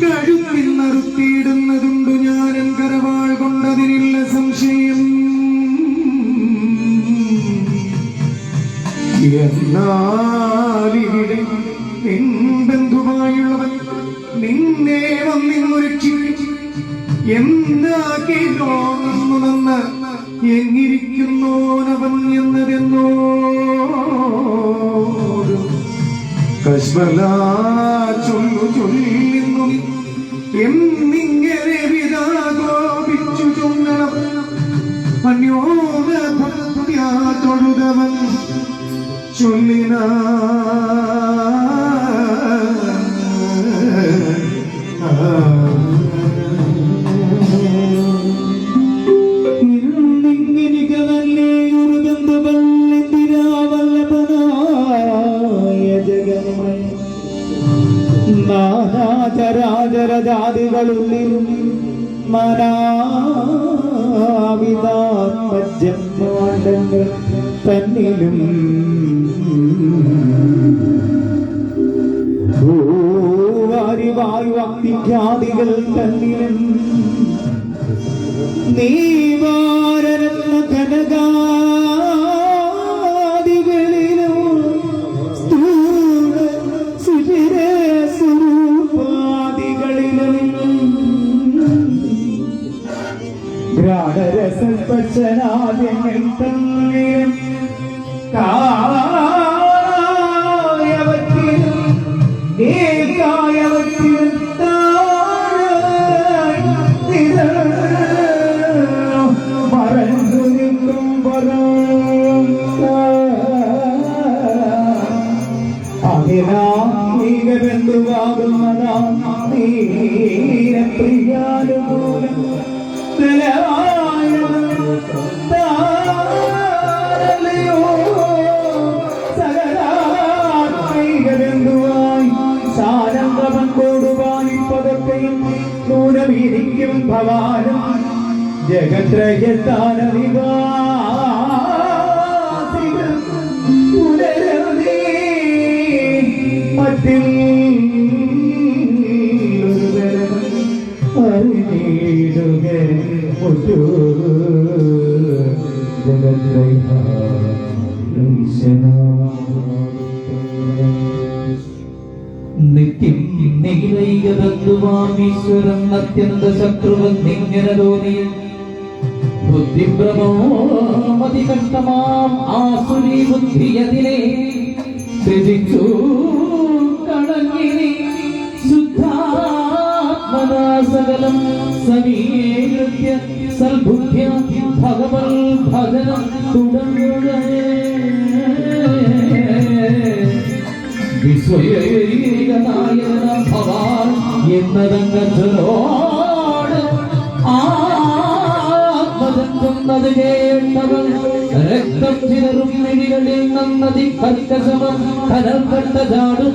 കഴുത്തിൽ നിർത്തിയിടുന്നതുണ്ട് ഞാൻ കരവാൾ കൊണ്ടതിനില്ല സംശയം. എന്നാലിവിടെ നിൻ ബന്ധുവായുള്ളവൻ നിന്നെ വന്നിങ്ങു രക്ഷിക്കും എന്താക്കി ലോകന്നു നന്ന് എങ്ങിരിക്കുന്നോനവൻ എന്നതെന്നോ കശ്മല നാനാചരാചരജാതികളുള്ളിലും മനാവിതാത്മജന്മാണ്ടങ്ങൾ നിത്യം നിലൈകബന്ധുവാമീശ്വരം അത്യന്ത ശത്രുവന്നിങ്ങനെ കഷ്ടമാം ആസുരി ബുദ്ധിയതിനെ ത്യജിച്ചു. കടങ്ങിനി ശുദ്ധാത്മനാ സമീകൃത്യ സൽബുദ്ധ്യ ഭഗവൽ ഭജനം തുടങ്ങുക. ഭവാൻ എന്നതങ്ങോട് രക്തം കരം ചാടും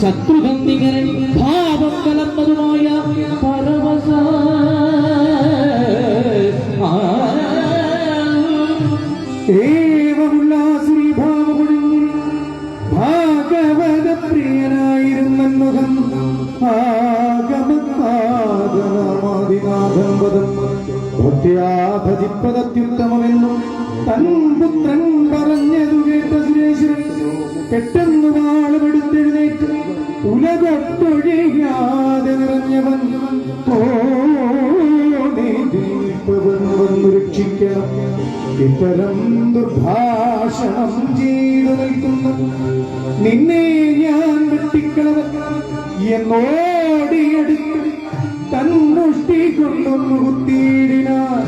Satrugandhi പെട്ടെന്ന് വാളമെടുത്തെഴുന്നേറ്റ് ഉലകൊട്ടൊഴിയാതെ നിറഞ്ഞവൻ തോണി ദീപവൻ വന്നു രക്ഷിക്കണം. ഇത്തരം ദുർഭാഷണം ചെയ്തു നിൽക്കുന്നു നിന്നെ ഞാൻ വെട്ടിക്കളവ എന്നോടിയെടുത്ത് തൻ കൊണ്ടൊന്നു കുത്തിയിടിനാൻ.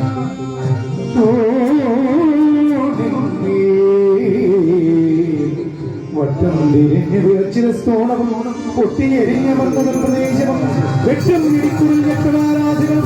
പൊട്ടിഞ്ഞെരിഞ്ഞമർന്ന പ്രദേശം വെട്ടും ഇടിക്കുറിൽ ഞെട്ടുമാരാധികൾ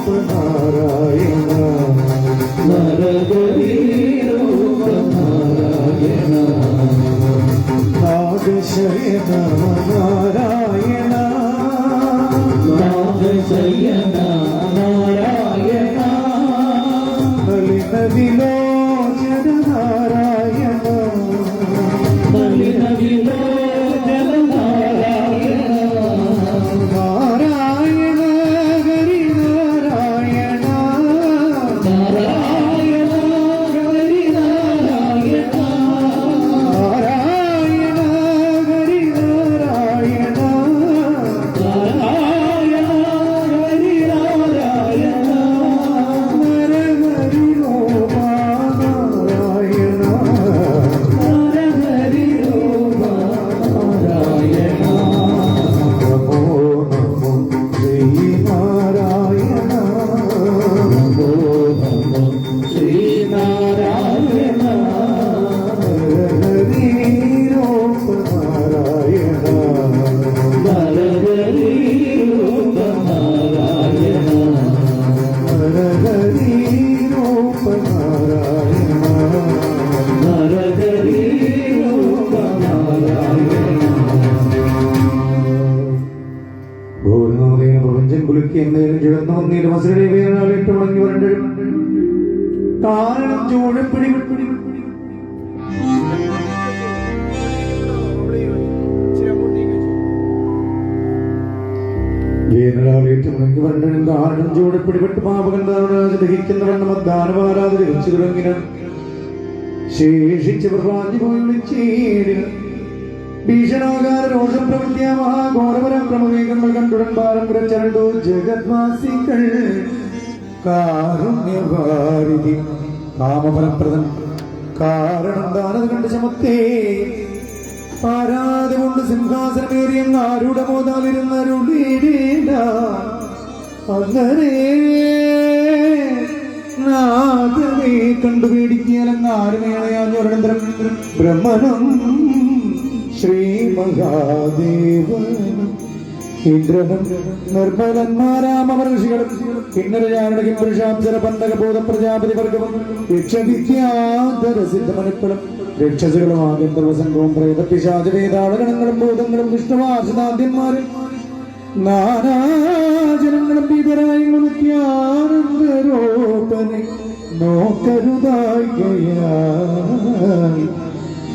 നാരായണ നരഹരി രൂപനാരായണ നാഗശയന വരണ്ടും പിടിപെട്ട് ചൂടപ്പിടിപെട്ട് പാപകന്താവനാജ് ദഹിക്കുന്ന വണ്ണം ദാനവാരാതെ ദഹിച്ചു തുടങ്ങിന ശേഷിച്ച് പ്രഭാഞ്ചി പോയി വിളിച്ചേടിന ഭീഷണാകാര രോഷം പ്രവൃത്തിയ മഹാഘോരപരാക്രമവേഗങ്ങൾ കണ്ടുടൻ ഭാരം കുറച്ചരണ്ടു ജഗദ്വാസികൾ. കാരുണ്യഭാരിതി കാമഫലപ്രദൻ. കാരണം താനത് കണ്ട് ചമത്തേ. പാരാതെ കൊണ്ട് സിംഹാസനമേറിയ ആരുടെ മോതാലിരുന്നരുളീടേണ്ട അങ്ങനെ നാഗമേ കണ്ടു പേടിക്കാലെന്നാരുമേളയാഞ്ഞൊരനന്തരം ബ്രഹ്മണം ശ്രീ മഹാദേവനും ഇന്ദ്രനും നിർമ്മലന്മാരാമവർ ഋഷികളും. കിന്നരജാനകിം പുരുഷാംസര ബോധ പ്രജാപതി വർഗവും യക്ഷവിദ്യാധരസിദ്ധമനുക്കളും രക്ഷസുകളും ആഗന്ധർവസംഘവും പ്രേതപിശാച വേദാളഗണങ്ങളും ഭൂതങ്ങളും വിഷ്ണുവാസനാദ്യന്മാരും നാനാജനങ്ങളും മുഴുക്കിയാനന്ദരോപനെ നോക്കരുതായി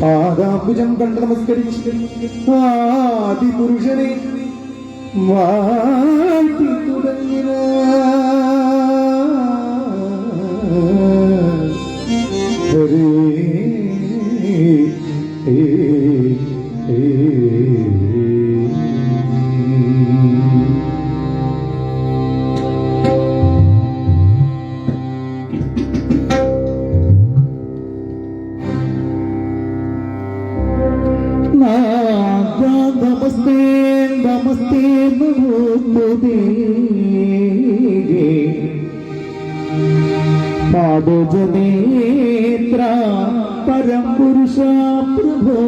പാദാംബുജം കണ്ട് നമസ്കരിച്ച് ആദിപുരുഷനെ വാഴ്ത്തി തുടങ്ങിന ഹരേ പാദജനേത്ര പരം പുരുഷ പ്രഭോ.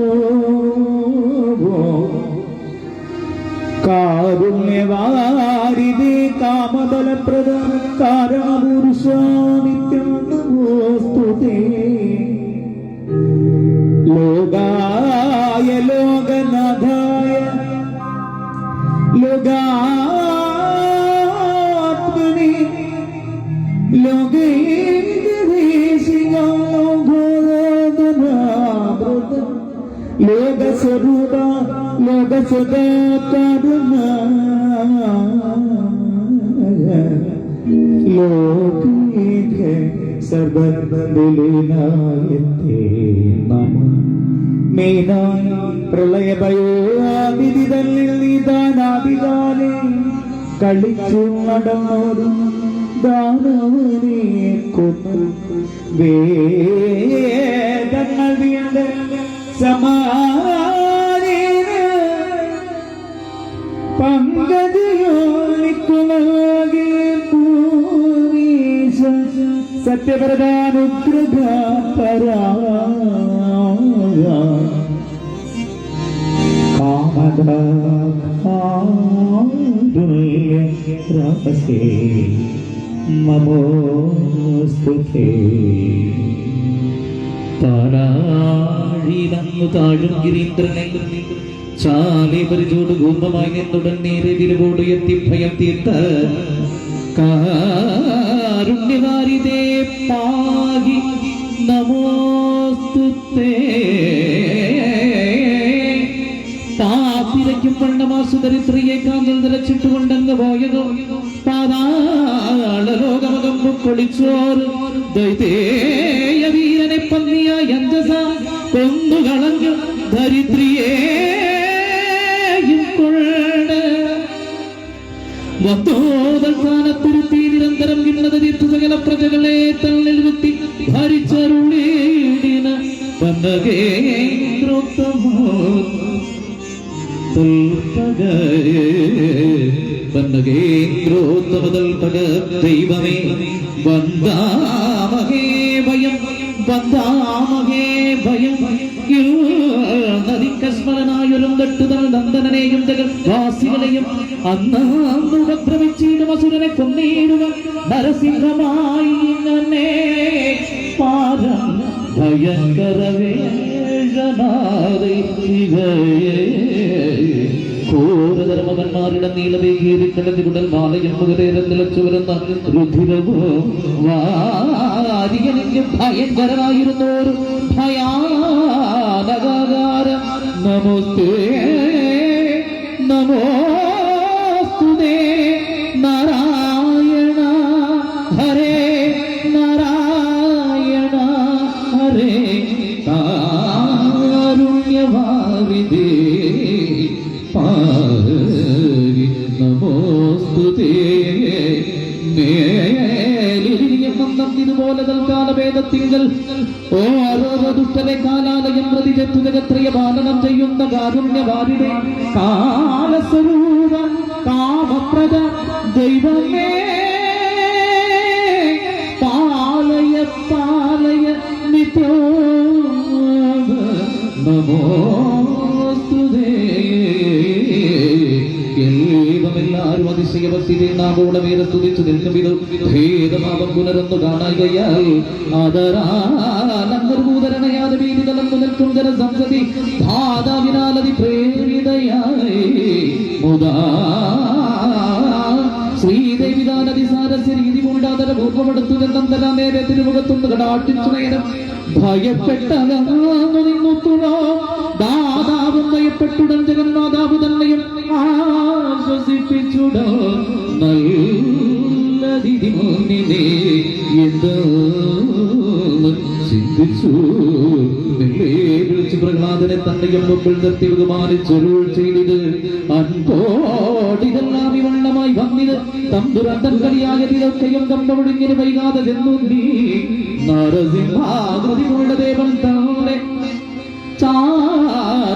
കാരുണ്യവാരിതേ കാമബലപ്രദ കാരണപുരുഷ ലോകീക സർവബലിനായത്തെ നമ മേനായ പ്രളയഭയോതിഥി തന്നിൽ നീതാനാദികാലെ കളിച്ചു നടന്നോടും ദാനവനെ കൊന്നു വേദങ്ങൾ വീണ്ട സമാനീന പങ്കജയോനിക്കുമാകെ പൂമീശ സത്യപ്രധാനുഗ്രഹ പരാ കാമദ രഹസേ നമോസ്തുതേ താരാഴിതങ്ങു താഴും ഗിരീന്ദ്രനെ. ചാലി പരിചോട് ഗൂഢമായി നിന്നുടൻ നേരെ വിരവോട് എത്തി ഭയം തീർത്ത്. കാരുണ്യകാരിതേ പാകി നമോസ്തുത്തേ പാത്തിരയ്ക്കും പണ്ടമാസുദരിത്രിയെ കാന്തൽ നിലച്ചിട്ടുകൊണ്ടെന്ന് പോയതോ പാതാള ലോകമകം പൊളിച്ചോർ ദൈതേയ വീരനെ പന്നിയ അന്തസ കൊന്നുകളഞ്ഞു ദരിദ്രിയേയും വത്തോദൽക്കാലത്തുരുത്തി നിരന്തരം കിണ്ണത തീർത്തു സകല പ്രജകളെ തള്ളിൽ കുത്തി ഭരിച്ചരുളീടിന വന്നകേന്ദ്രോത്തമോ വന്നകേന്ദ്രോത്തമതൽപക ദൈവമേ. വന്ദാമഹേ ഭയം. വന്ദാമഹേ ഭയം. നദിക്കസ്മരനായൊരും തട്ടുതൽ നന്ദനനെയും ജഗദ്വാസികളെയും അന്നുപദ്രവിച്ചിടും അസുരനെ കൊന്നേടുക. നരസിംഹമായി ഇങ്ങനെ പാരം ഭയങ്കര വാളയും ഘോരധർമ്മന്മാരുടെ നീലവേഗീരിക്കടലിൽ മാലയും മുഖരേരം നിലച്ചു വരുന്ന രുധിരവും ഭയങ്കരമായിരുന്നു ഭയാനക ഒരു ഭയാനകാരം Namaste. te namo തൽക്കാല ഓ ഓരോരോ ദുഷ്ടനെ കാലാലയം പ്രതി ചെത്തുകത്രയ പാലനം ചെയ്യുന്ന കാരുണ്യവാരിടെ കാലസ്വരൂപ കാമപ്രദ ദൈവമേ. പാലയ പാലയ നിത്യോ നമോസ്തുതേ എല്ലാവരും അതിശയഭക്തി തുതിച്ചു വേദ ഭേദഭാവം പുനരൊന്നു കാണുകയാൽ ആദരാനർഭൂതരണയാതെ വീതി തലന്നു നിൽക്കും ഭയപ്പെട്ടുടൻ ജഗന്നാഥാവ് തന്നെയും ആശ്വസിപ്പിച്ചുടോ നല്ലതിഥി മുന്നിനെ ചിന്തിച്ചു? വിളിച്ച് പ്രഹ്ലാദനെ തന്നെയും മുമ്പിൽ നിർത്തി ബഹുമാനിച്ചൊരുൾ ചെയ്തത്. അൻപോടിതെല്ലാം ഇവണ്ണമായി വന്നിത്. തമ്പുരാന്തൻ കളിയാകതിലൊക്കെയും കമ്പൊഴിഞ്ഞിന് വൈകാതെ ചെന്നു നീ. നരസിംഹാകൃതിയുള്ള ദേവൻ തന്നെ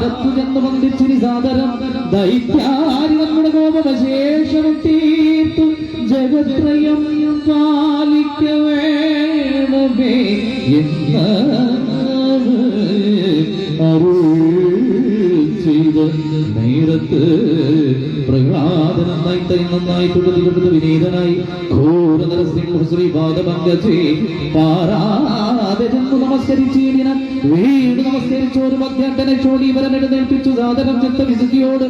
ചാരത്തു ചെന്ന് വന്ദിച്ചിരി സാദരം ദൈത്യാരി നമ്മുടെ കോപമശേഷവും തീർത്തു ജഗത്രയം പാലിക്ക വേണമേ എന്ന് ചെയ്ത. നേരത്ത് പ്രഹ്ലാദൻ നന്നായി തൈ നന്നായി തുടർന്ന് വിനീതനായി. ഘോര നമസ്കരിച്ചീടിന വീട് നമസ്കരിച്ച ഒരു മധ്യാന്തനെ ചോടി ഇവരൻ എഴുന്നേൽപ്പിച്ചു സാധനം ചിത്ത വിശുദ്ധിയോട്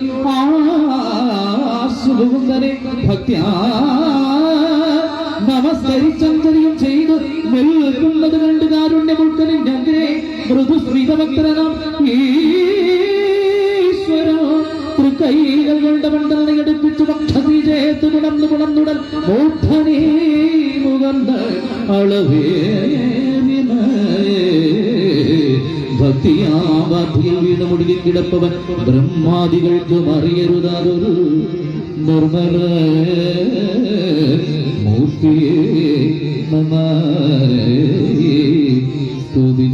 ആസുഖുന്ദനെ ഭക്ത്യാ നമസ്കരിച്ചഞ്ചരിയും ചെയ്ത്. നിൽക്കുന്നത് കണ്ട് കാരുണ്യ മുൾക്കനിന്റെ മൃദുസ്മിതഭക്തരണം ഈശ്വര തൃക്കൈകൾ കൊണ്ട് മണ്ഡലനെ അളവേറിന ഭക്തിയാവാധിയിൽ വീണ് മുടുകി കിടപ്പവൻ ബ്രഹ്മാദികൾക്ക് മറിയരുതാതൊരു നിർമ്മല. മൂർത്തിയെ നന്നായി സ്തുതിച്ചിരു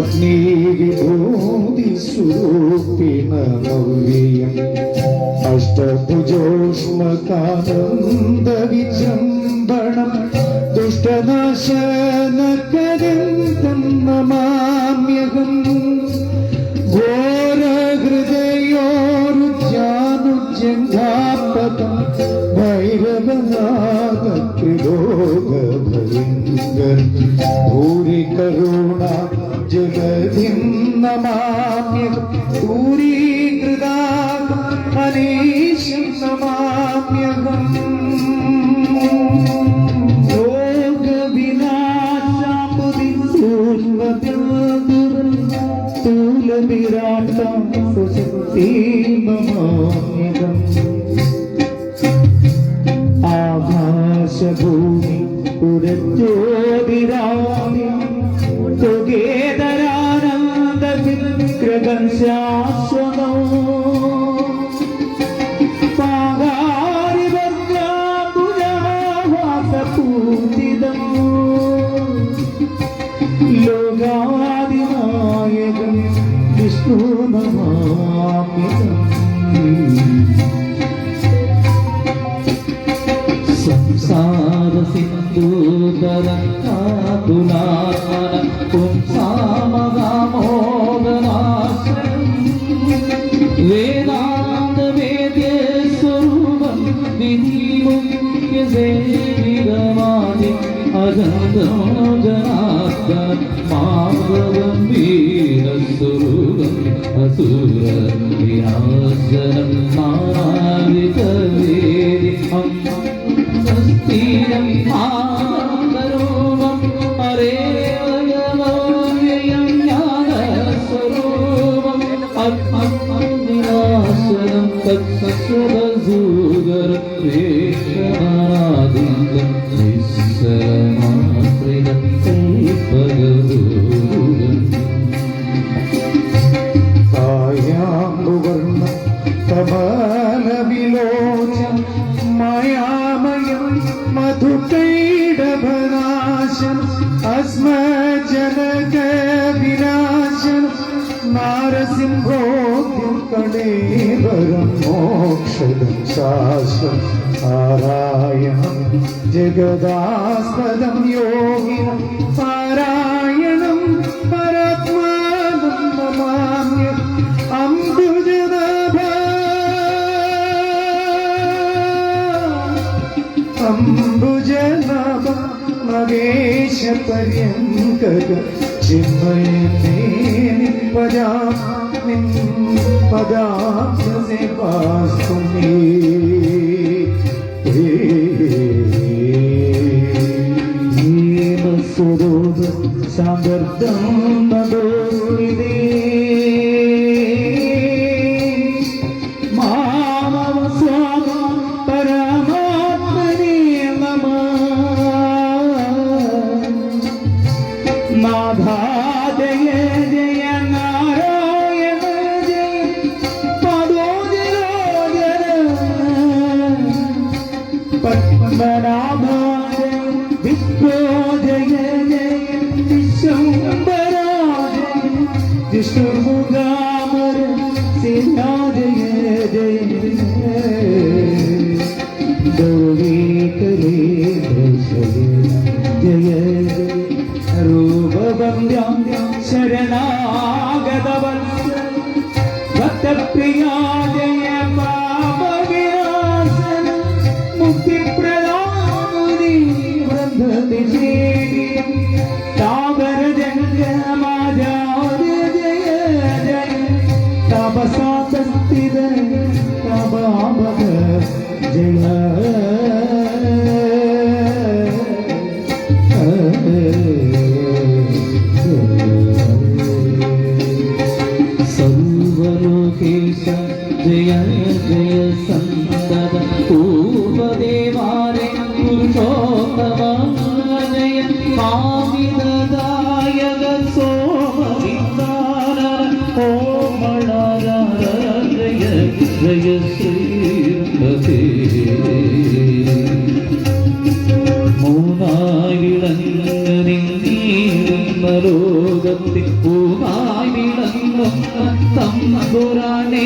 അഗ്നിവിഭൂതി സ്വരൂപിണമവ്യം അഷ്ടഭുജോഷ്മകാനന്ദ വിചംബണം ദുഷ്ടനാശനകരം ദൂരീകൃതാ മനീഷം നമാമ്യഹം പൂർവബിന്ദുരം സ്ഥൂലവിരാട്ടം സുശക്തിമമോന്യകം ആകാശഭൂമി പുരജ്യോതിരാമി സുന്ദരൻ കാതുനാത്മന പുംസാമകാമോദനാശ്രം വേദാന്ത വേദ്യ സ്വരൂപം വിധിമുഖ്യ സേവിതമാണി അജന്തോ ജനാർദ്ദന മാർഗഗംഭീരസ്വരൂപം അസുര വിനാശനം നാരികവേദി അം സ്ഥിരം ആ സ്വരൂപം തത്സ്വരൂപം കണീവരം മോക്ഷദം ശാസ്ത്രം പാരായണം. ജഗദാസ്പദം യോഗി പാരായണം. പരത്മാനം നമാമ്യ അംബുജനഭ. അംബുജനഭ മകേശ പര്യങ്കക ചിന്മയ من पदार्थ से पास तुम्हें स्वरूप सामर्दम मदोरिदे ജന്മരോഗത്തിൽ പൂവായി വിളങ്ങുന്ന തമ്മ പുരാണേ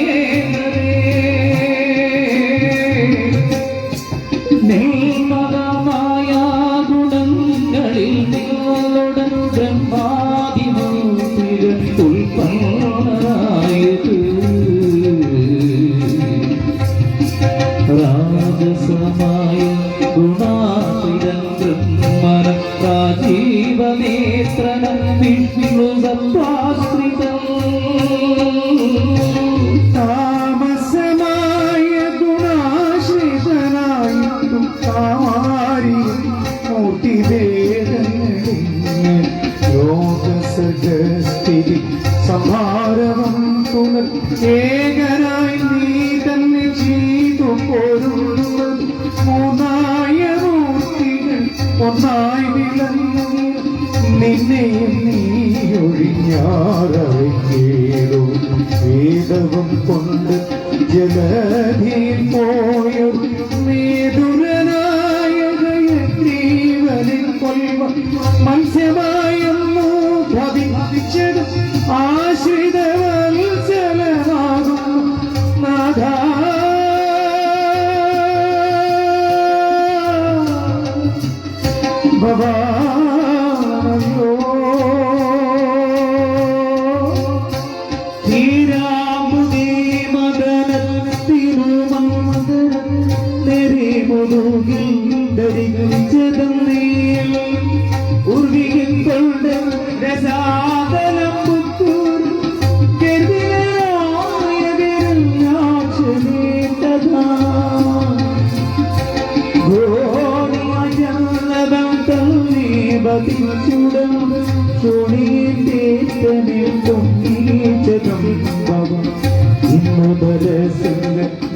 വേരുള്ളവൻ നിന്നെ നീ കൊണ്ട് ജലധി പോയൊരു Baba.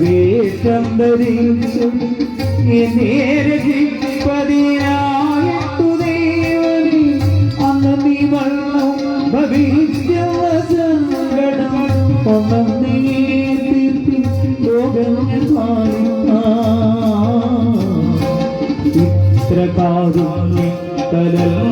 വേഷം ധരിച്ചു. നേരതിനായിട്ടു ദേവനി അന്ന് നീ വള്ളം ഭവിഷ്യവസങ്കടം ഒന്നും നീ ഇത്ര കാതും കലൽ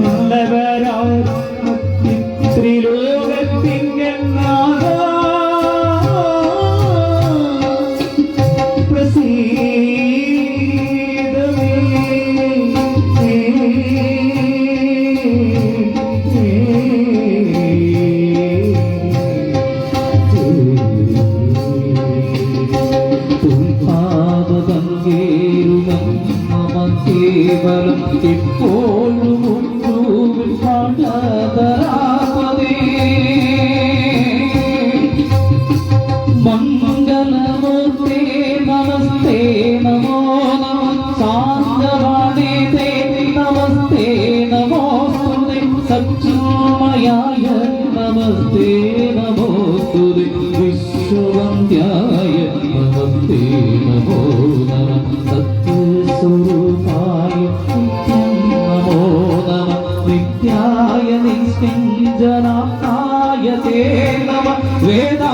வேதமா வேதா